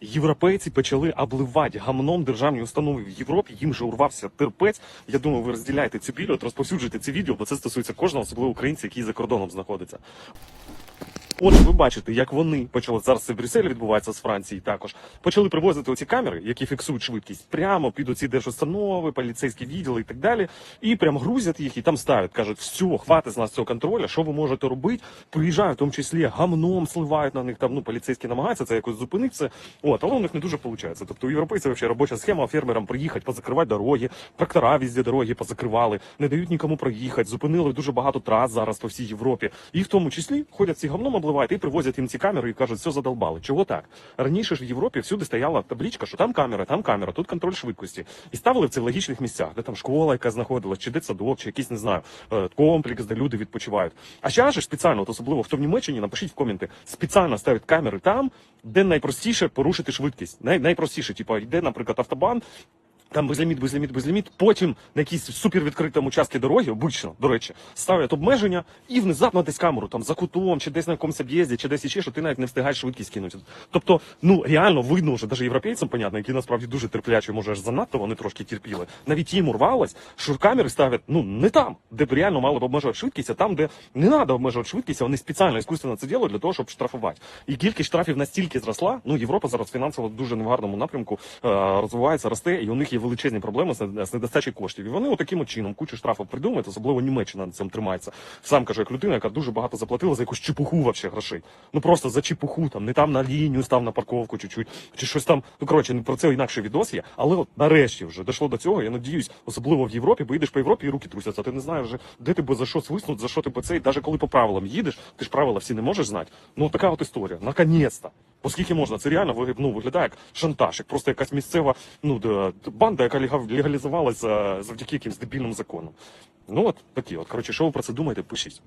Європейці почали обливати гамном державні установи в Європі. Їм же урвався терпець. Я думаю, ви розділяєте цю біль, от розповсюджуєте це відео, бо це стосується кожного, особливо українця, який за кордоном знаходиться. Отже, ви бачите, як вони почали зараз це в Брюсселі відбувається з Франції. Також почали привозити оці камери, які фіксують швидкість, прямо під оці держустанови, поліцейські відділи і так далі. І прям грузять їх і там ставлять. кажуть, все, хватить з нас цього контролю. Що ви можете робити? Приїжджають, в тому числі гамном сливають на них. Там ну поліцейські намагаються це якось зупинити. От, але у них не дуже виходить. Тобто у європейців взагалі робоча схема фермерам приїхати, позакривати дороги, трактора візде дороги позакривали, не дають нікому проїхати. Зупинили дуже багато трас зараз по всій Європі. І в тому числі ходять ці гамном обливають і привозять їм ці камери і кажуть, все задолбали. Чого так? Раніше ж в Європі всюди стояла табличка, що там камера, там камера, тут контроль швидкості. І ставили в в логічних місцях, де там школа, яка знаходилась, чи дитсадок, чи якийсь не знаю, е, комплекс, де люди відпочивають. А зараз ж спеціально, особливо хто в Німеччині, напишіть в коменти, спеціально ставить камери там, де найпростіше порушити швидкість. Най, найпростіше, типу, йде, наприклад, автобан. Там безліміт, безліміт, безліміт. Потім на якійсь супервідкритому участку дороги, обично, до речі, ставлять обмеження і внезапно десь камеру там за кутом, чи десь на якомусь об'їзді, чи десь іще, що ти навіть не встигаєш швидкість кинути. Тобто, ну реально видно вже, навіть європейцям, понятно, які насправді дуже терплячі, може аж занадто вони трошки терпіли. Навіть їм урвалось, що камери ставлять ну не там, де б реально мали б обмежувати швидкість, а там, де не треба обмежувати швидкість, а вони спеціально іскусственно це роблять для того, щоб штрафувати. І кількість штрафів настільки зросла. Ну Європа зараз фінансово дуже не в гарному напрямку е, розвивається, росте, і у них є величезні проблеми з недостачі коштів. І вони отаким от чином кучу штрафів придумують, особливо Німеччина на цьому тримається. Сам кажу, як людина, яка дуже багато заплатила за якусь чепуху вообще грошей. Ну просто за чепуху, там не там на лінію став на парковку чуть-чуть, чи щось там. Ну коротше, ну, про це інакше відос є. Але от нарешті вже дійшло до цього. Я надіюсь, особливо в Європі, бо їдеш по Європі і руки трусяться. Ти не знаєш де ти би за що свиснуть, за що ти би цей, навіть коли по правилам їдеш, ти ж правила всі не можеш знати. Ну така от історія. Наконець-то. Оскільки можна, це реально ну, виглядає як шантаж, як просто якась місцева ну, банда, яка легалізувалася завдяки якимсь дебільним законам. Ну от такі от. Коротше, що ви про це думаєте, пишіть.